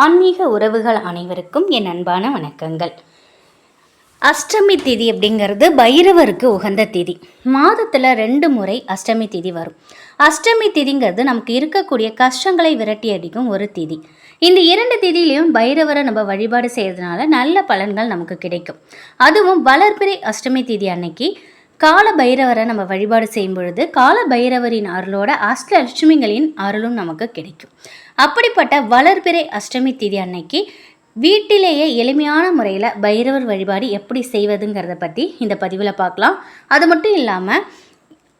ஆன்மீக உறவுகள் அனைவருக்கும் என் அன்பான வணக்கங்கள். அஷ்டமி திதி அப்படிங்கிறது பைரவருக்கு உகந்த திதி. மாதத்தில் ரெண்டு முறை அஷ்டமி திதி வரும். அஷ்டமி திதிங்கிறது நமக்கு இருக்கக்கூடிய கஷ்டங்களை விரட்டி அடிக்கும் ஒரு திதி. இந்த இரண்டு திதியிலையும் பைரவரை நம்ம வழிபாடு செய்கிறதுனால நல்ல பலன்கள் நமக்கு கிடைக்கும். அதுவும் வளர்பிறை அஷ்டமி திதி அன்னைக்கு கால பைரவரை நம்ம வழிபாடு செய்யும் பொழுது கால பைரவரின் அருளோட அஷ்டலட்சுமிகளின் அருளும் நமக்கு கிடைக்கும். அப்படிப்பட்ட வளர்பிறை அஷ்டமி திதி அன்னைக்கு வீட்டிலேயே எளிமையான முறையில் பைரவர் வழிபாடு எப்படி செய்வதுங்கிறத பற்றி இந்த பதிவில் பார்க்கலாம். அது மட்டும் இல்லாமல்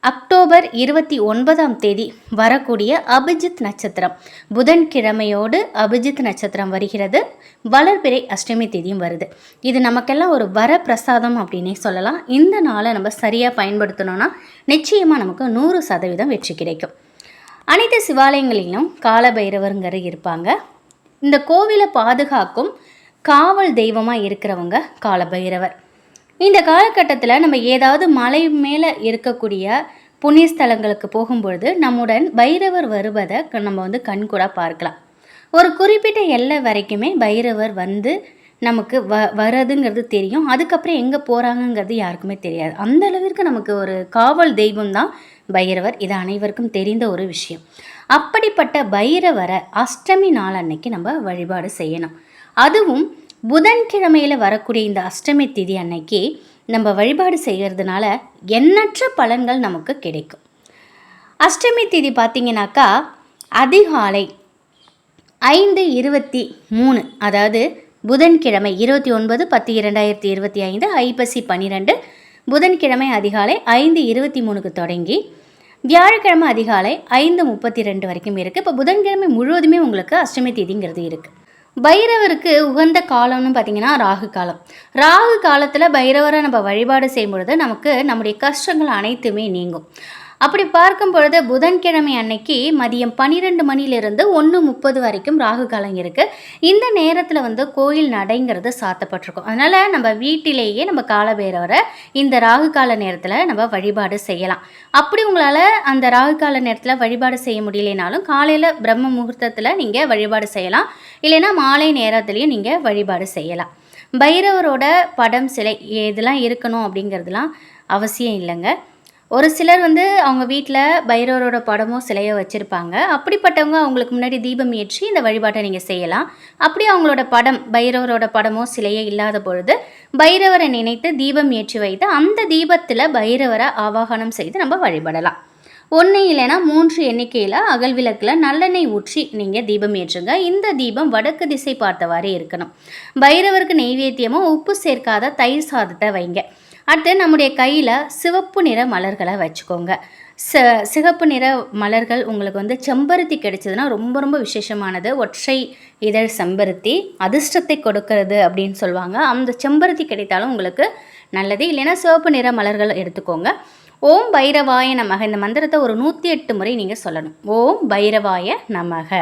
அக்டோபர் இருபத்தி ஒன்பதாம் தேதி வரக்கூடிய அபிஜித் நட்சத்திரம். புதன்கிழமையோடு அபிஜித் நட்சத்திரம் வருகிறது. வளர்பிறை அஷ்டமி தேதியும் வருது. இது நமக்கெல்லாம் ஒரு வரப்பிரசாதம் அப்படின்னே சொல்லலாம். இந்த நாளை நம்ம சரியாக பயன்படுத்தணும்னா நிச்சயமாக நமக்கு நூறு சதவீதம் வெற்றி கிடைக்கும். அனைத்து சிவாலயங்களிலும் காலபைரவருங்கிற இருப்பாங்க. இந்த கோவிலை பாதுகாக்கும் காவல் தெய்வமாக இருக்கிறவங்க காலபைரவர். இந்த காலகட்டத்தில் நம்ம ஏதாவது மலை மேலே இருக்கக்கூடிய புண்ணிய ஸ்தலங்களுக்கு போகும்பொழுது நம்முடன் பைரவர் வருவதை க- நம்ம வந்து கண்கூட பார்க்கலாம். ஒரு குறிப்பிட்ட எல்லை வரைக்குமே பைரவர் வந்து நமக்கு வ வர்றதுங்கிறது தெரியும். அதுக்கப்புறம் எங்கே போகிறாங்கங்கிறது யாருக்குமே தெரியாது. அந்த அளவிற்கு நமக்கு ஒரு காவல் தெய்வம் தான் பைரவர். இது அனைவருக்கும் தெரிந்த ஒரு விஷயம். அப்படிப்பட்ட பைரவரை அஷ்டமி நாள் அன்னைக்கு நம்ம வழிபாடு செய்யணும். அதுவும் புதன்கிழமையில் வரக்கூடிய இந்த அஷ்டமி திதி அன்னைக்கு நம்ம வழிபாடு செய்கிறதுனால எண்ணற்ற பலன்கள் நமக்கு கிடைக்கும். அஷ்டமி திதி பார்த்திங்கனாக்கா அதிகாலை ஐந்து இருபத்தி மூணு அதாவது புதன்கிழமை இருபத்தி ஒன்பது பத்து இரண்டாயிரத்தி இருபத்தி ஐந்து ஐப்பசி பன்னிரெண்டு புதன்கிழமை அதிகாலை ஐந்து இருபத்தி மூணுக்கு தொடங்கி வியாழக்கிழமை அதிகாலை ஐந்து முப்பத்தி ரெண்டு வரைக்கும் இருக்குது இப்போ புதன்கிழமை முழுவதுமே உங்களுக்கு அஷ்டமி தேதிங்கிறது இருக்குது பைரவருக்கு உகந்த காலம்னு பார்த்தீங்கன்னா ராகு காலம். ராகு காலத்தில் பைரவரை நம்ம வழிபாடு செய்யும் பொழுது நமக்கு நம்முடைய கஷ்டங்கள் அனைத்துமே நீங்கும். அப்படி பார்க்கும் பொழுது புதன்கிழமை அன்னைக்கு மதியம் பன்னிரெண்டு மணிலிருந்து ஒன்று முப்பது வரைக்கும் ராகு காலம் இருக்குது இந்த நேரத்தில் வந்து கோயில் நடைங்கிறது சாத்தப்பட்டிருக்கும். அதனால் நம்ம வீட்டிலேயே நம்ம காலபேரவரை இந்த ராகு கால நேரத்தில் நம்ம வழிபாடு செய்யலாம். அப்படி உங்களால் அந்த ராகு கால நேரத்தில் வழிபாடு செய்ய முடியலைனாலும் காலையில் பிரம்ம முகூர்த்தத்தில் நீங்கள் வழிபாடு செய்யலாம். இல்லைன்னா மாலை நேரத்துலையும் நீங்கள் வழிபாடு செய்யலாம். பைரவரோட படம் சிலை இதெல்லாம் இருக்கணும் அப்படிங்கிறதுலாம் அவசியம் இல்லைங்க. ஒரு சிலர் வந்து அவங்க வீட்டில் பைரவரோட படமோ சிலையோ வச்சுருப்பாங்க. அப்படிப்பட்டவங்க அவங்களுக்கு முன்னாடி தீபம் ஏற்றி இந்த வழிபாட்டை நீங்கள் செய்யலாம். அப்படி அவங்களோட படம் பைரவரோட படமோ சிலையோ இல்லாத பொழுது பைரவரை நினைத்து தீபம் ஏற்றி வைத்து அந்த தீபத்தில் பைரவரை ஆவாகனம் செய்து நம்ம வழிபடலாம். ஒன்று இல்லைன்னா மூன்று எண்ணிக்கையில் அகல் விளக்கில் நல்லெண்ணெய் ஊற்றி நீங்கள் தீபம் ஏற்றுங்க. இந்த தீபம் வடக்கு திசை பார்த்தவாறே இருக்கணும். பைரவருக்கு நெய்வேத்தியமாக உப்பு சேர்க்காத தயிர் சாதத்தை வைங்க. அடுத்து நம்முடைய கையில் சிவப்பு நிற மலர்களை வச்சுக்கோங்க. ச சிகப்பு நிற மலர்கள் உங்களுக்கு வந்து செம்பருத்தி கிடைச்சதுன்னா ரொம்ப ரொம்ப விசேஷமானது. ஒற்றை இதழ் செம்பருத்தி அதிர்ஷ்டத்தை கொடுக்கறது அப்படின்னு சொல்லுவாங்க. அந்த செம்பருத்தி கிடைத்தாலும் உங்களுக்கு நல்லது. இல்லைன்னா சிவப்பு நிற மலர்கள் எடுத்துக்கோங்க. ஓம் பைரவாய நமக. இந்த மந்திரத்தை ஒரு நூற்றி எட்டு முறை நீங்கள் சொல்லணும். ஓம் பைரவாய நமக.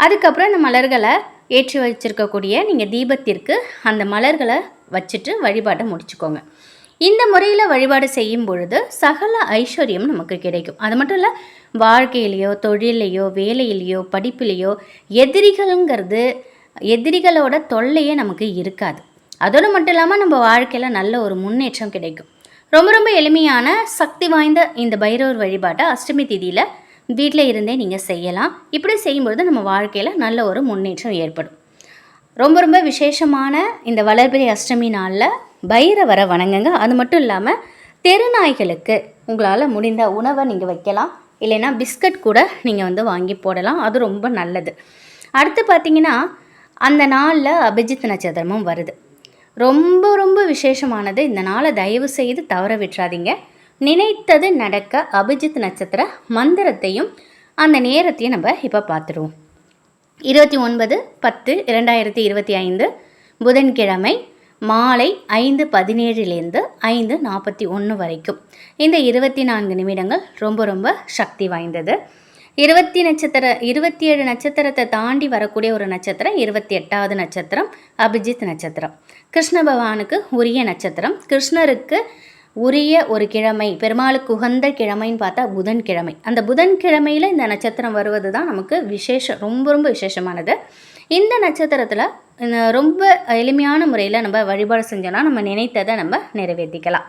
அதுக்கப்புறம் இந்த மலர்களை ஏற்றி வச்சிருக்கக்கூடிய நீங்கள் தீபத்திற்கு அந்த மலர்களை வச்சுட்டு வழிபாட்டை முடிச்சுக்கோங்க. இந்த முறையில் வழிபாடு செய்யும் பொழுது சகல ஐஸ்வர்யம் நமக்கு கிடைக்கும். அது மட்டும் இல்லை வாழ்க்கையிலையோ தொழிலையோ வேலையிலையோ படிப்பிலையோ எதிரிகள்ங்கிறது எதிரிகளோட தொல்லையே நமக்கு இருக்காது. அதோடு மட்டும் இல்லாமல் நம்ம வாழ்க்கையில் நல்ல ஒரு முன்னேற்றம் கிடைக்கும். ரொம்ப ரொம்ப எளிமையான சக்தி வாய்ந்த இந்த பைரவர் வழிபாட்டை அஷ்டமி திதியில் வீட்டில் இருந்தே நீங்கள் செய்யலாம். இப்படி செய்யும்பொழுது நம்ம வாழ்க்கையில் நல்ல ஒரு முன்னேற்றம் ஏற்படும். ரொம்ப ரொம்ப விசேஷமான இந்த வளர்பிறை அஷ்டமி நாளில் பைரவரை வணங்குங்க. அது மட்டும் இல்லாமல் தெருநாய்களுக்கு உங்களால் முடிந்த உணவை நீங்கள் வைக்கலாம். இல்லைன்னா பிஸ்கட் கூட நீங்கள் வந்து வாங்கி போடலாம். அது ரொம்ப நல்லது. அடுத்து பார்த்தீங்கன்னா அந்த நாளில் அபிஜித் நட்சத்திரமும் வருது. ரொம்ப ரொம்ப விசேஷமானது. இந்த நாளை தயவு செய்து தவற விட்டுறாதீங்க நினைத்தது நடக்க அபிஜித் நட்சத்திர மந்திரத்தையும் அந்த நேரத்தையும் நம்ம இப்போ பார்த்துருவோம். இருபத்தி ஒன்பது பத்து இரண்டாயிரத்தி இருபத்தி ஐந்து புதன்கிழமை மாலை ஐந்து பதினேழுலேருந்து ஐந்து நாற்பத்தி ஒன்று வரைக்கும். இந்த இருபத்தி நான்கு நிமிடங்கள் ரொம்ப ரொம்ப சக்தி வாய்ந்தது. இருபத்தி நட்சத்திர இருபத்தி ஏழு நட்சத்திரத்தை தாண்டி வரக்கூடிய ஒரு நட்சத்திரம் இருபத்தி எட்டாவது நட்சத்திரம் அபிஜித் நட்சத்திரம். கிருஷ்ண பகவானுக்கு உரிய நட்சத்திரம். கிருஷ்ணருக்கு உரிய ஒரு கிழமை பெருமாளுக்கு உகந்த கிழமைன்னு பார்த்தா புதன்கிழமை. அந்த புதன்கிழமையில் இந்த நட்சத்திரம் வருவது தான் நமக்கு விசேஷம் ரொம்ப ரொம்ப விசேஷமானது. இந்த நட்சத்திரத்தில் ரொம்ப எளிமையான முறையில் நம்ம வழிபாடு செஞ்சோன்னா நம்ம நினைத்ததை நம்ம நிறைவேற்றிக்கலாம்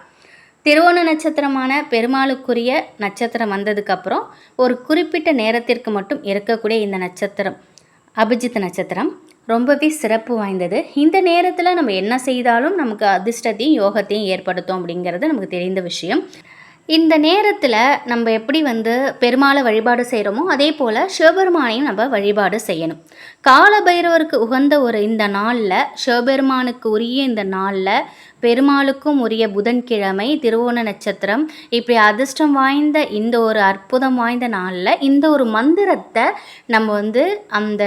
திருவோண நட்சத்திரமான பெருமாளுக்குரிய நட்சத்திரம் வந்ததுக்கப்புறம் ஒரு குறிப்பிட்ட நேரத்திற்கு மட்டும் இருக்கக்கூடிய இந்த நட்சத்திரம் அபிஜித் நட்சத்திரம். ரொம்பவே சிறப்பு வாய்ந்தது. இந்த நேரத்தில் நம்ம என்ன செய்தாலும் நமக்கு அதிர்ஷ்டத்தையும் யோகத்தையும் ஏற்படுத்தும் அப்படிங்கிறது நமக்கு தெரிந்த விஷயம். இந்த நேரத்தில் நம்ம எப்படி வந்து பெருமாளை வழிபாடு செய்கிறோமோ அதே போல் சிவபெருமானையும் நம்ம வழிபாடு செய்யணும். கால பைரவருக்கு உகந்த ஒரு இந்த நாளில் சிவபெருமானுக்கு உரிய இந்த நாளில் பெருமாளுக்கும் உரிய புதன்கிழமை திருவோண நட்சத்திரம். இப்படி அதிர்ஷ்டம் வாய்ந்த இந்த ஒரு அற்புதம் வாய்ந்த நாளில் இந்த ஒரு மந்திரத்தை நம்ம வந்து அந்த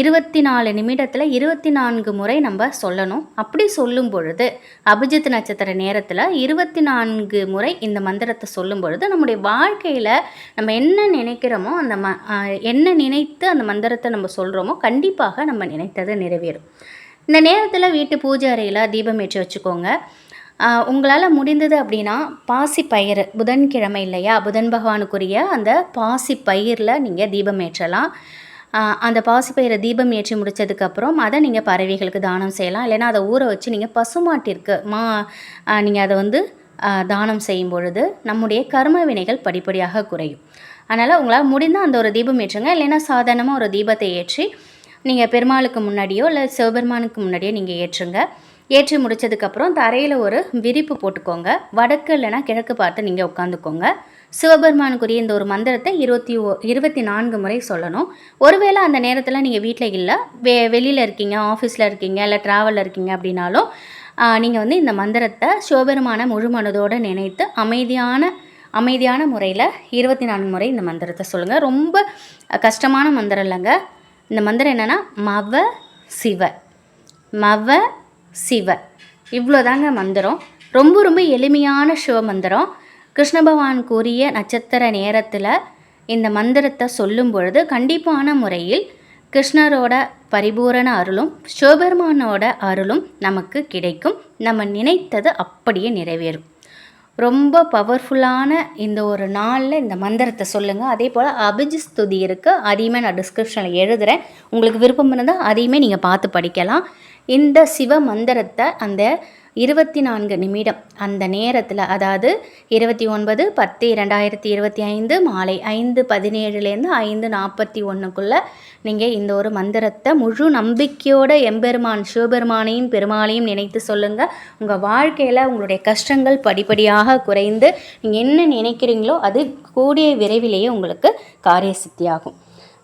இருபத்தி நாலு நிமிடத்தில் இருபத்தி நான்கு முறை நம்ம சொல்லணும். அப்படி சொல்லும் பொழுது அபிஜித் நட்சத்திர நேரத்தில் இருபத்தி நான்கு முறை இந்த மந்திரத்தை சொல்லும் பொழுது நம்முடைய வாழ்க்கையில் நம்ம என்ன நினைக்கிறோமோ அந்த ம என்ன நினைத்து அந்த மந்திரத்தை நம்ம சொல்கிறோமோ கண்டிப்பாக நம்ம நினைத்தது நிறைவேறும். இந்த நேரத்தில் வீட்டு பூஜை அறையில் தீபம் ஏற்றி வச்சுக்கோங்க. உங்களால் முடிந்தது அப்படின்னா பாசி பயிர் புதன்கிழமை இல்லையா? புதன் பகவானுக்குரிய அந்த பாசி பயிரில் நீங்கள் தீபம் ஏற்றலாம். அந்த பாசிப்பயிரை தீபம் ஏற்றி முடித்ததுக்கப்புறம் அதை நீங்கள் பறவைகளுக்கு தானம் செய்யலாம். இல்லைன்னா அதை ஊற வச்சு நீங்கள் பசுமாட்டிற்கு மா நீங்கள் அதை வந்து தானம் செய்யும் பொழுது நம்முடைய கர்ம வினைகள் படிப்படியாக குறையும். அதனால் உங்களால் முடிந்தால் அந்த ஒரு தீபம் ஏற்றுங்க. இல்லைன்னா சாதாரணமாக ஒரு தீபத்தை ஏற்றி நீங்கள் பெருமாளுக்கு முன்னாடியோ இல்லை சிவபெருமானுக்கு முன்னாடியோ நீங்கள் ஏற்றுங்க. ஏற்றி முடித்ததுக்கப்புறம் தரையில் ஒரு விரிப்பு போட்டுக்கோங்க. வடக்கு இல்லைனா கிழக்கு பார்த்து நீங்கள் உட்காந்துக்கோங்க. சிவபெருமானுக்குரிய இந்த ஒரு மந்திரத்தை இருபத்தி ஓ இருபத்தி நான்கு முறை சொல்லணும். ஒருவேளை அந்த நேரத்தில் நீங்கள் வீட்டில் இல்லை வெ வெளியில் இருக்கீங்க ஆஃபீஸில் இருக்கீங்க இல்லை ட்ராவலில் இருக்கீங்க அப்படின்னாலும் நீங்கள் வந்து இந்த மந்திரத்தை சிவபெருமான முழு மனதோடு நினைத்து அமைதியான அமைதியான முறையில் இருபத்தி நான்கு முறை இந்த மந்திரத்தை சொல்லுங்கள் ரொம்ப கஷ்டமான மந்திரம் இல்லைங்க. இந்த மந்திரம் என்னென்னா மவ சிவ. மவ சிவ. இவ்வளோதாங்க மந்திரம். ரொம்ப ரொம்ப எளிமையான சிவ மந்திரம். கிருஷ்ண பகவான் கூறிய நட்சத்திர நேரத்தில் இந்த மந்திரத்தை சொல்லும் பொழுது கண்டிப்பான முறையில் கிருஷ்ணரோட பரிபூரண அருளும் சிவபெருமானோட அருளும் நமக்கு கிடைக்கும். நம்ம நினைத்தது அப்படியே நிறைவேறும். ரொம்ப பவர்ஃபுல்லான இந்த ஒரு நாளில் இந்த மந்திரத்தை சொல்லுங்கள் அதே போல் அபிஜிஸ்துதி இருக்குது அதையுமே நான் டிஸ்கிரிப்ஷனில் எழுதுகிறேன் உங்களுக்கு விருப்பம் இருந்தால் அதையுமே நீங்கள் பார்த்து படிக்கலாம். இந்த சிவ மந்திரத்தை அந்த இருபத்தி நான்கு நிமிடம் அந்த நேரத்தில் அதாவது இருபத்தி ஒன்பது பத்து இரண்டாயிரத்தி இருபத்தி ஐந்து மாலை ஐந்து பதினேழுலேருந்து ஐந்து நாற்பத்தி ஒன்றுக்குள்ளே நீங்கள் இந்த ஒரு மந்திரத்தை முழு நம்பிக்கையோட எம்பெருமான் சிவபெருமானையும் பெருமாளையும் நினைத்து சொல்லுங்கள் உங்கள் வாழ்க்கையில் உங்களுடைய கஷ்டங்கள் படிப்படியாக குறைந்து நீங்கள் என்ன நினைக்கிறீங்களோ அது கூடிய விரைவிலேயே உங்களுக்கு காரிய சித்தியாகும்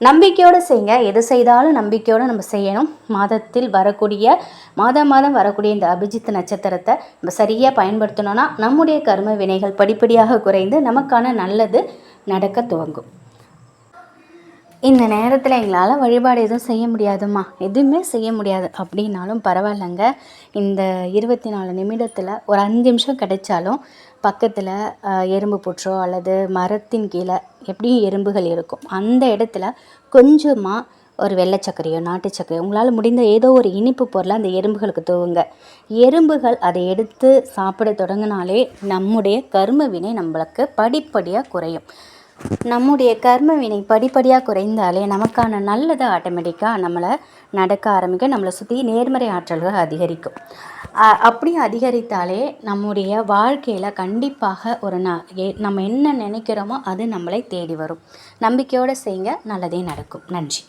நம்பிக்கையோடு செய்யுங்க. எது செய்தாலும் நம்பிக்கையோடு நம்ம செய்யணும். மாதத்தில் வரக்கூடிய மாதம் மாதம் வரக்கூடிய இந்த அபிஜித் நட்சத்திரத்தை நம்ம சரியாக பயன்படுத்தணும்னா நம்முடைய கர்ம வினைகள் படிப்படியாக குறைந்து நமக்கான நல்லது நடக்க துவங்கும். இந்த நேரத்தில் எங்களால் வழிபாடு எதுவும் செய்ய முடியாதுமா எதுவுமே செய்ய முடியாது. அப்படின்னாலும் பரவாயில்லைங்க. இந்த இருபத்தி நாலு நிமிடத்தில் ஒரு அஞ்சு நிமிஷம் கிடைச்சாலும் பக்கத்தில் எறும்பு புற்றோ அல்லது மரத்தின் கீழே எப்படியும் எறும்புகள் இருக்கும் அந்த இடத்துல கொஞ்சமாக ஒரு வெள்ளை சர்க்கரையோ நாட்டு சர்க்கரையோ உங்களால் முடிந்த ஏதோ ஒரு இனிப்பு பொருளை அந்த எறும்புகளுக்கு தூவுங்க. எறும்புகள் அதை எடுத்து சாப்பிட தொடங்கினாலே நம்முடைய கரும வினை நம்மளுக்கு படிப்படியாக குறையும். நம்முடைய கர்ம வினை படிப்படியாக குறைந்தாலே நமக்கான நல்லது ஆட்டோமேட்டிக்காக நம்மளை நடக்க ஆரம்பிக்க நம்மளை சுற்றி நேர்மறை ஆற்றல்கள் அதிகரிக்கும். அப்படி அதிகரித்தாலே நம்முடைய வாழ்க்கையில் கண்டிப்பாக ஒரு ந நம்ம என்ன நினைக்கிறோமோ அது நம்மளை தேடி வரும். நம்பிக்கையோடு செய்யுங்க நல்லதே நடக்கும். நன்றி.